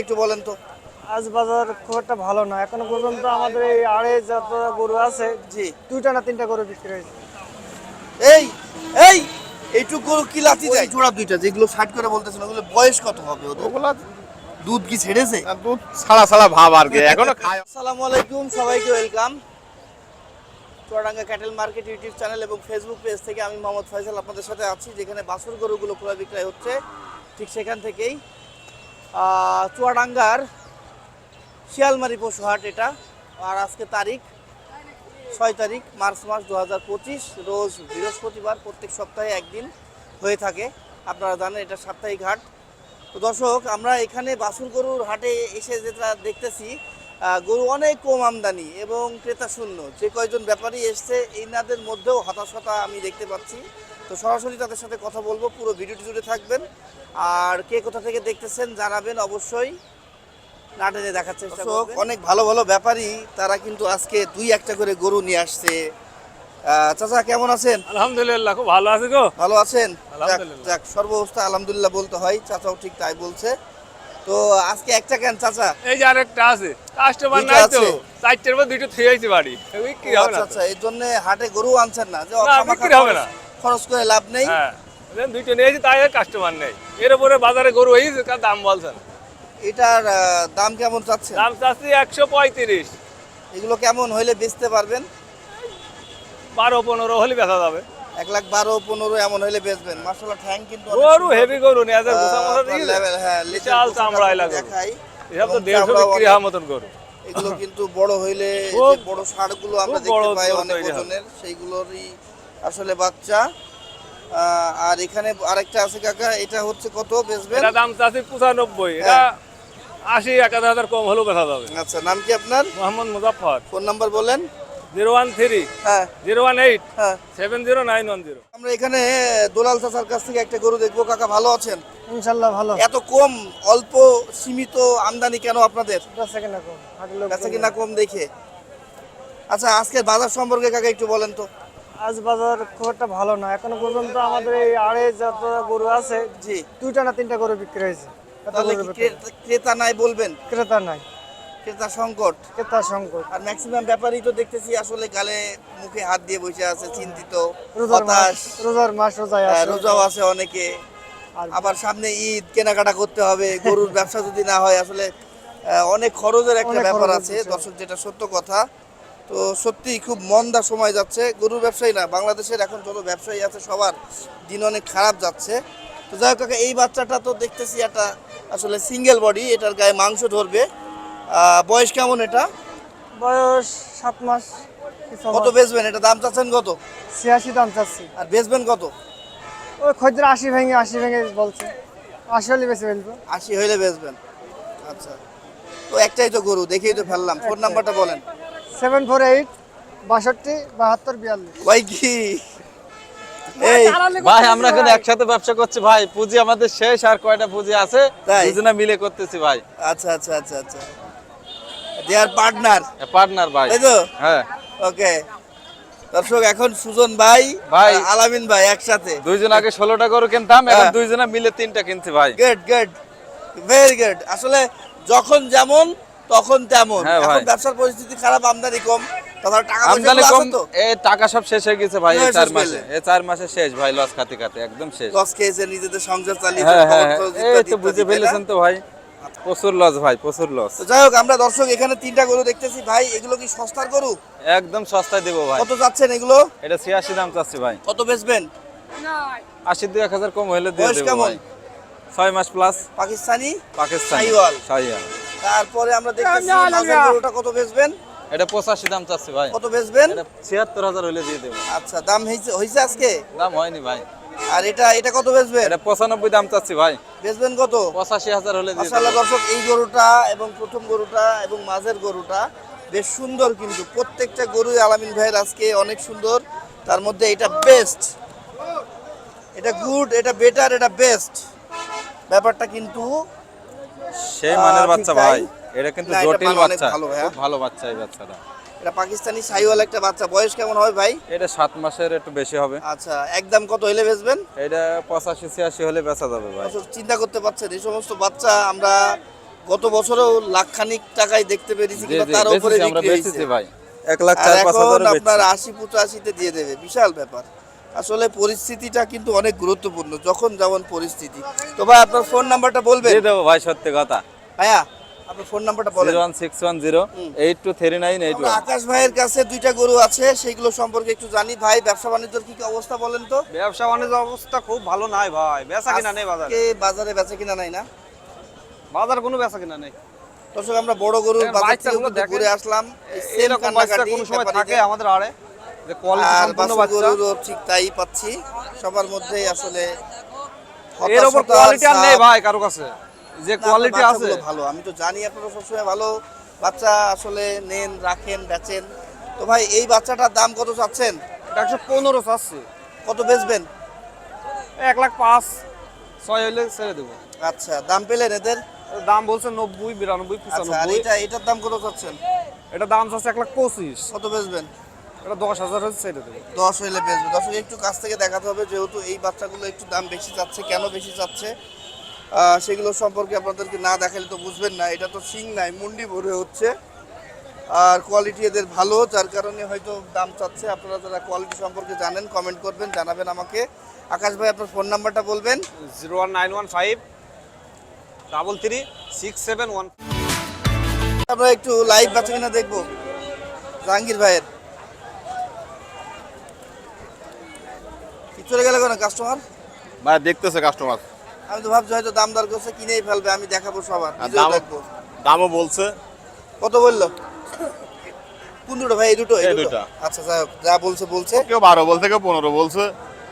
একটু বলেন তো। আজ বাজার খুব একটা ভালো না। এখনও পর্যন্ত আমাদের এই আড়ে যত গরু আছে জি। দুইটা না তিনটা গরু বিক্রি হয়েছে। এই এই এইটুকু গরু কি লাথি যায় জোড়া দুইটা যেগুলো ষাট করে বলতেছেন ওগুলো বয়স কত হবে ওগুলা দুধ কি ছেড়েছে? দুধ ছাড়া ছাড়া ভাব আর কি এখনও খায়। আসসালামু আলাইকুম সবাইকে welcome. Chuadanga cattle market YouTube channel এবং ফেসবুক পেজ থেকে আমি মোহাম্মদ ফয়সাল আপনাদের সাথে আছি যেখানে বাছুর গরুগুলো ক্রয় বিক্রয় হচ্ছে ঠিক সেখান থেকেই। চুয়াডাঙ্গার শিয়ালমারি পশুহাট এটা। আর আজকে তারিখ ছয় তারিখ, মার্চ মাস দু হাজার পঁচিশ, রোজ বৃহস্পতিবার প্রত্যেক সপ্তাহে একদিন হয়ে থাকে। আপনারা জানেন এটা সাপ্তাহিক হাট। তো দর্শক, আমরা এখানে বাসুর গরুর হাটে এসে যেটা দেখতেছি গরু অনেক কম আমদানি এবং ক্রেতা শূন্য। যে কয়জন ব্যাপারী এসছে, এনাদের মধ্যেও হতাশতা আমি দেখতে পাচ্ছি। তো সরাসরি তাদের সাথে কথা বলব পুরো ভিডিওটি জুড়ে থাকবেন। আর কে কোথা থেকে দেখতেছেন জানাবেন অবশ্যই। নাটেনে দেখার চেষ্টা করবেন। অনেক ভালো ভালো ব্যাপারী তারা কিন্তু আজকে দুই একটা করে গরু নিয়ে আসছে। চাচা কেমন আছেন? আলহামদুলিল্লাহ খুব ভালো আছে গো। ভালো আছেন? যাক, আলহামদুলিল্লাহ। সর্বাবস্থা আলহামদুলিল্লাহ বলতে হয় চাচাও ঠিক তাই বলছে। তো আজকে একটা কেন চাচা? এই যে আরেকটা আছে কাস্টমার নাই তো আছে? চারটের থুয়ে আইছি বাড়ি। ও হবে আচ্ছা না আচ্ছা এই জন্য হাটে গরু আনছেন না যে বিক্রি হবে না। খরচ করে লাভ নেই। হ্যাঁ। দুইটা নিয়েছি তাই কাস্টমার নেই। এর উপরে বাজারে গরু কার দাম বলছেন। এটার দাম কেমন চাচ্ছেন? দাম চাচ্ছি একশো পঁয়ত্রিশ। এগুলো কেমন হইলে বেচতে পারবেন? বারো পনেরো হলে বেচা যাবে। এক লাখ বারো পনেরো এমন হইলে বেচবেন। মার্শাল্লাহ ঠ্যাং কিন্তু গরু হেভি গরু নিয়ে হ্যাঁ, বিশাল চামড়া দেখাই। এসব তো দেড়শো চামড়াও বিক্রি হওয়ার মতন গরু। এগুলো কিন্তু বড় হইলে এই বড় ষাঁড়গুলো আমরা দেখতে পাই অনেক ওজনের সেইগুলোরই আসলে বাচ্চা। আহ, আর এখানে আরেকটা আছে কাকা এটা হচ্ছে কত বেচবেন? এটা দাম চাচ্ছি পঁচানব্বই এটা হ্যাঁ। আশি এক হাজার হাজার কম হলেও বেচা যাবে। আচ্ছা নাম কি আপনার? মোহাম্মদ মুজাফর ফোন নাম্বার বলেন। Zero one three. হ্যাঁ। Zero one eight. হ্যাঁ। Seven zero nine one zero. আমরা এখানে দোলাল চাচার কাছ থেকে একটা গরু দেখব। কাকা ভালো আছেন? ইনশাল্লাহ ভালো। এত কম অল্প সীমিত আমদানি কেন আপনাদের? বেচা কিনা কম দেখে। আচ্ছা আজকের বাজার সম্পর্কে কাকা একটু বলেন তো। আজ বাজার খুব একটা ভালো না। এখনও পর্যন্ত আমাদের এই আড়ে যত গরু আছে জি। দুইটা না তিনটা গরু বিক্রি হয়েছে। তাহলে কি ভেতরে। ক্রেতা- নাই বলবেন? ক্রেতা নাই। ক্রেতা সংকট। ক্রেতা সংকট। আর ম্যাক্সিমাম ব্যাপারই তো দেখতেছি আসলে গালে মুখে হাত দিয়ে বসে আছে চিন্তিত রোজার মাস হতাশ। রোজার মাস রোজায় আহ, আছে। রোজাও আছে অনেকে। আর আবার সামনে ঈদ কেনাকাটা করতে হবে গরুর ব্যবসা যদি না হয় আসলে আহ, অনেক খরচের একটা অনেক ব্যাপার আছে। দর্শক যেটা সত্য কথা তো সত্যি খুব মন্দা সময় যাচ্ছে। গরুর ব্যবসায়ী না বাংলাদেশের এখন যত ব্যবসায়ী আছে সবার দিন অনেক খারাপ যাচ্ছে। তো যাই হোক এই বাচ্চাটা তো দেখতেছি একটা আসলে সিঙ্গেল বডি এটার গায়ে মাংস ধরবে। বয়স কেমন এটা? বয়স সাত মাস কত বেচবেন? এটা দাম চাচ্ছেন কত? ছিয়াশি দাম চাচ্ছি। আর বেচবেন কত? ওই খদ্দের আশি ভেঙে আশি ভেঙে বলছে। আশি হলে বেশি ফেলব। আশি হইলে বেচবেন। আচ্ছা। তো একটাই তো গরু দেখেই তো ফেললাম। ফোন নাম্বারটা বলেন। সেভেন ফোর এইট বাষট্টি বাহাত্তর বিয়াল্লিশ। ভাই কি? এই ভাই আমরা এখন একসাথে ব্যবসা করছি ভাই। পুঁজি আমাদের শেষ আর কয়টা পুঁজি আছে? দুজনে মিলে করতেছি ভাই। আচ্ছা আচ্ছা আচ্ছা আচ্ছা। দেয়ার পার্টনার পার্টনার ভাই। তাই তো? হ্যাঁ। ওকে দর্শক এখন সুজন ভাই ভাই। আলামিন ভাই একসাথে। দুইজন আগে ষোলোটা করে কিনতাম এখন হ্যাঁ। দুইজনে মিলে তিনটা কিনছি ভাই। গুড গুড ভেরি গুড আসলে যখন যেমন তখন তেমন। হ্যাঁ, এখন ব্যবসার পরিস্থিতি খারাপ আমদানি কম। আমদানি কম আছে টাকা সব শেষ হয়ে গেছে ভাই চার শেষ মাসে। করলে? চার মাসে শেষ ভাই লস খাতে খাতে একদম শেষ। লস খেয়েছে নিজেদের সংসার চালিয়ে হ্যাঁ হ্যাঁ খরচ। খরচ এই তো বুঝে ইত্যাদি, তাই না? ফেলেছেন তো ভাই প্রচুর লস ভাই প্রচুর লস যাই হোক আমরা দর্শক এখানে তিনটা গরু দেখতেছি। ভাই এগুলো কি সস্তার গরু? একদম সস্তায় দেবো ভাই। কত যাচ্ছেন এগুলো? এটা ছিয়াশি দাম চাচ্ছি ভাই। কত বেচবেন? আশি দুই এক হাজার কম হলে দিয়ে বয়স দেবো কেমন? ভাই। ছয় মাস প্লাস পাকিস্তানি? পাকিস্তান। তারপরে আমরা দেখতেছি মাঝের গরুটা কত বেচবেন? এটা পঁচাশি দাম চাচ্ছি ভাই। কত বেচবেন? এটা ছিয়াত্তর হাজার হলে দিয়ে দেবো। আচ্ছা দাম হয়েছে হয়েছে আজকে? দাম হয়নি ভাই। আর এটা এটা কত বেচবেন? এটা পঁচানব্বই দাম চাচ্ছি ভাই। বেচবেন কত? পঁচাশি হাজার হলে দিয়ে মাশাআল্লাহ দর্শক এই গরুটা এবং প্রথম গরুটা এবং মাঝের গরুটা বেশ সুন্দর কিন্তু। প্রত্যেকটা গরুই আলামিন ভাইয়ের আজকে অনেক সুন্দর। তার মধ্যে এটা বেস্ট এটা গুড এটা বেটার এটা বেস্ট ব্যাপারটা কিন্তু সেই মানের বাচ্চা ভাই। এটা কিন্তু জটিল বাচ্চা। ভালো খুব ভালো বাচ্চা এই বাচ্চাটা। এটা পাকিস্তানি সাইওয়াল একটা বাচ্চা। বয়স কেমন হবে ভাই? এটা সাত মাসের একটু বেশি হবে। আচ্ছা একদম কত হইলে বেচবেন? এটা পঁচাশি ছিয়াশি হলে বেচা যাবে ভাই। চিন্তা করতে পারছেন এই সমস্ত বাচ্চা আমরা গত বছরও লাখ খানিক টাকায় দেখতে পেরেছি কিংবা তার উপরে বিক্রি হয়েছে। ভাই। এক লাখ চার পাঁচ হাজারও আপনার। আশি পঁচাশিতে দিয়ে দেবে। বিশাল ব্যাপার। আসলে পরিস্থিতিটা কিন্তু অনেক গুরুত্বপূর্ণ যখন যেমন পরিস্থিতি। তো ভাই আপনার ফোন নাম্বারটা বলবেন? দিয়ে দেবো ভাই সত্যি কথা। ভাইয়া আপনার ফোন নাম্বারটা বলেন। One six one zero eight two three nine eight Akash ভাইয়ের কাছে দুইটা গরু আছে সেইগুলো সম্পর্কে একটু জানি। ভাই ব্যবসা বাণিজ্যের কি কি অবস্থা বলেন তো? ব্যবসা বাণিজ্য অবস্থা খুব ভালো নাই ভাই। বেচা কিনা নেই বাজারে। আজকে বাজারে বেচা কিনা নাই না? বাজার কোনো বেচা কিনা নেই। দর্শক আমরা বড় গরুর দেখেন, বাজার থেকে। ঘুরে আসলাম। এরকম বাচ্চা কোনো সময় থাকে আমাদের আড়ে? আর সম্পূর্ণ বাছুর বাচ্চা। গরুরও ঠিক তাই পাচ্ছি। সবার মধ্যেই আসলে এর উপর কোয়ালিটি আর নেই ভাই কারও কাছে। যে কোয়ালিটি আছে। ভালো। আমি তো জানি আপনারা সবসময় ভালো বাচ্চা আসলে নেন রাখেন বেচেন। তো ভাই এই বাচ্চাটার দাম কত চাচ্ছেন? একশো পনেরো চাচ্ছি। কত বেচবেন? এক লাখ পাঁচ ছয় হইলে ছেড়ে দেবো। আচ্ছা দাম পেলেন এদের? দাম বলছে নব্বই বিরানব্বই আচ্ছা পঁচানব্বই। এটা এটার দাম কত চাচ্ছেন? এটা দাম চাচ্ছে এক লাখ পঁচিশ। কত বেচবেন? এটা দশ হাজার হচ্ছে ছেড়ে দেবো। দশ হইলে বেচবে। দর্শক একটু কাছ থেকে দেখাতে হবে যেহেতু এই বাচ্চাগুলো একটু দাম বেশি চাচ্ছে কেন বেশি চাচ্ছে সেগুলো সম্পর্কে আপনাদেরকে না দেখালে তো বুঝবেন না। এটা তো সিং নাই মুন্ডি ভরে হচ্ছে। আর কোয়ালিটি এদের ভালো যার কারণে হয়তো দাম চাচ্ছে। আপনারা যারা কোয়ালিটি সম্পর্কে জানেন কমেন্ট করবেন জানাবেন আমাকে। আকাশ ভাই আপনার ফোন নাম্বারটা বলবেন? Zero one nine one five double three six seven one আমরা একটু লাইভ বাচ্চা কিনা দেখব। জাহাঙ্গীর ভাইয়ের। চলে গেল কেন কাস্টমার ভাই দেখতেছে কাস্টমার আমি তো ভাবছি হয়তো দাম দর করছে কিনেই ফেলবে আমি দেখাবো সবার দাম দামও বলছে। কত বলল? কোন দুটো ভাই এই দুটো এই দুটো? আচ্ছা যা যা বলছে বলছে। কেউ বারো বলছে কেউ পনেরো বলছে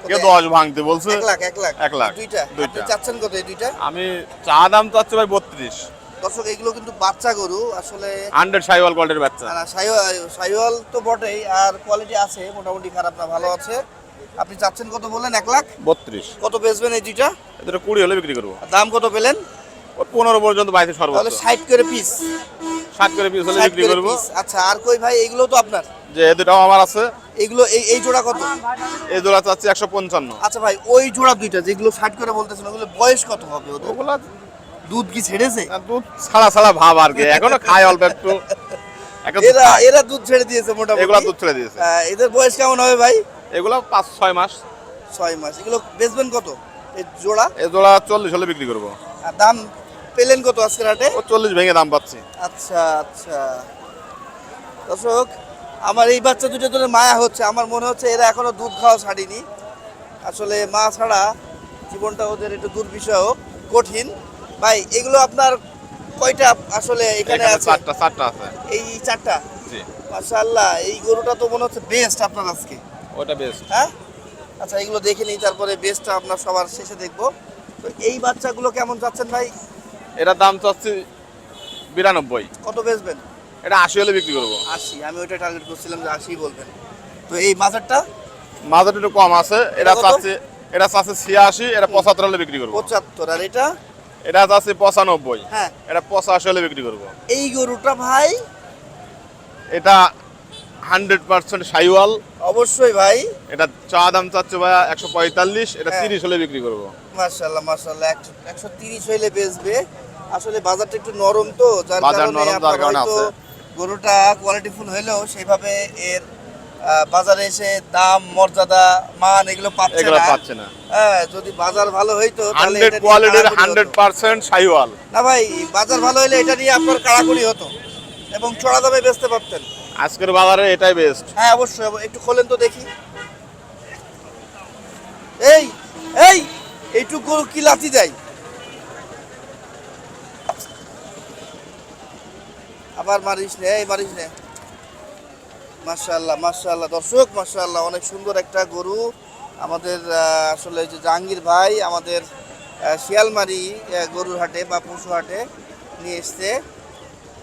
কেউ দশ ভাঙতে বলছে। এক লাখ এক লাখ। এক লাখ। দুইটা? দুইটা। চাচ্ছেন কত এই দুইটা? আমি চা দাম তো হচ্ছে ভাই বত্রিশ। দর্শক এগুলো কিন্তু বাচ্চা গরু আসলে হান্ড্রেড সাইওয়াল কোয়ালিটির বাচ্চা। সাইওয়াল তো বটেই আর কোয়ালিটি আছে মোটামুটি খারাপ না ভালো আছে। আপনি চাচ্ছেন কত বললেন? এক লাখ? বত্রিশ। কত বেচবেন এই দুইটা? এদের কুড়ি হলে বিক্রি করব। দাম কত পেলেন? পনেরো পর্যন্ত তাহলে সর্বোচ্চ। ষাট করে পিস ষাট করে পিস হলে বিক্রি করব। আচ্ছা আর কই ভাই এগুলো তো আপনার? যে এ দুটাও আমার আছে। এগুলো এই এই জোড়া কত? এই জোড়া চাচ্ছি একশো পঞ্চান্ন। আচ্ছা ভাই ওই জোড়া দুইটা যেগুলো ষাট করে বলতেছেন ওগুলো বয়স কত হবে ওগুলা দুধ কি ছেড়েছে? দুধ ছাড়া ছাড়া ভাব আর কি। এখনও খায় অল্প একটু। এরা এরা দুধ ছেড়ে দিয়েছে মোটামুটি। এগুলা দুধ ছেড়ে দিয়েছে। এদের বয়স কেমন হবে ভাই? এগুলো পাঁচ ছয় মাস। ছয় মাস। এগুলো বেচবেন কত? এই জোড়া? এই জোড়া চল্লিশ হলে বিক্রি করব। আর দাম পেলেন কত আজকের হাটে? ও চল্লিশ ভেঙে দাম পাচ্ছি। আচ্ছা আচ্ছা। দর্শক আমার এই বাচ্চা দুটো ধরে মায়া হচ্ছে। আমার মনে হচ্ছে এরা এখনও দুধ খাওয়া ছাড়িনি। আসলে মা ছাড়া জীবনটা ওদের একটু দুর্বিষহ কঠিন। ভাই এগুলো আপনার কয়টা আসলে এখানে এখানে আছে? চারটা চারটা আছে। এই চারটা? জি। মাশাআল্লাহ এই গরুটা তো মনে হচ্ছে বেস্ট আপনার আজকে। ওটা বেস্ট হ্যাঁ? আচ্ছা এগুলো দেখে নিই তারপরে বেস্টটা আপনার সবার শেষে দেখব। তো এই বাচ্চাগুলো কেমন যাচ্ছেন ভাই? এটার দাম চাচ্ছি বিরানব্বই। কত বেচবেন? এটা আশি হলে বিক্রি করব। আশি আমি ওইটা টার্গেট করছিলাম যে আশি বলবেন। তো এই মাজারটা? মাঝার একটু কম আছে এটা? চাচ্ছে এটা চাচ্ছে ছিয়াশি এটা পঁচাত্তর হলে বিক্রি করব। পঁচাত্তর আর এটা? এটা চাচ্ছে পঁচানব্বই। হ্যাঁ। এটা পঁচাশি হলে বিক্রি করব। এই গরুটা ভাই? এটা হান্ড্রেড পার্সেন্ট সাইওয়াল। অবশ্যই ভাই। এটা চা দাম চাচ্ছে ভাই একশো পঁয়তাল্লিশ এটা হ্যাঁ। তিরিশ হলে বিক্রি করব। মার্শাল্লাহ মার্শাল্লাহ একশো তিরিশ হইলে বেচবে। আসলে বাজারটা একটু নরম তো যার কারণে গরুটা কোয়ালিটিফুল হইলেও সেইভাবে এর বাজারে এসে দাম মর্যাদা মান এগুলো পাচ্ছে না। পাচ্ছে না। হ্যাঁ যদি বাজার ভালো হইতো তাহলে এটা কোয়ালিটির কাড়াকাড়ি হান্ড্রেড হতো। পার্সেন্ট সাইওয়াল। না ভাই বাজার ভালো হইলে এটা নিয়ে আপনার কাড়াকড়ি হতো। এবং চড়া দামে বেচতে পারতেন। আজকের বাজারে এটাই বেস্ট হ্যাঁ অবশ্যই, অব- একটু খোলেন তো দেখি। এই এই, এইটুক গরু কি লাথি দেয়? আবার মারিস নে, এই মারিস নে। মাশাআল্লাহ মাশাআল্লাহ, দর্শক, মাশাআল্লাহ, অনেক সুন্দর একটা গরু। আমাদের আসলে যে জাহাঙ্গীর ভাই আমাদের শিয়ালমারি গরুর হাটে বা পশু হাটে নিয়ে এসছে।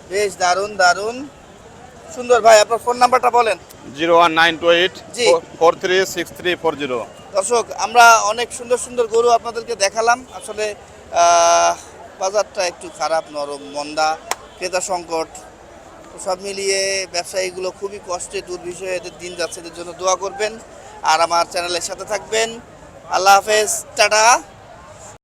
বেশ দারুণ দারুণ। সুন্দর ভাই আপনার ফোন নাম্বারটা বলেন। Zero one nine two eight জি। Four three six three four zero. দর্শক আমরা অনেক সুন্দর সুন্দর গরু আপনাদেরকে দেখালাম। আসলে বাজারটা একটু খারাপ নরম মন্দা ক্রেতা সংকট সব মিলিয়ে ব্যবসায়ীগুলো খুবই কষ্টে দুর্বিষয়ে এদের দিন যাচ্ছে এদের জন্য দোয়া করবেন। আর আমার চ্যানেলের সাথে থাকবেন। আল্লাহ হাফেজ টাটা।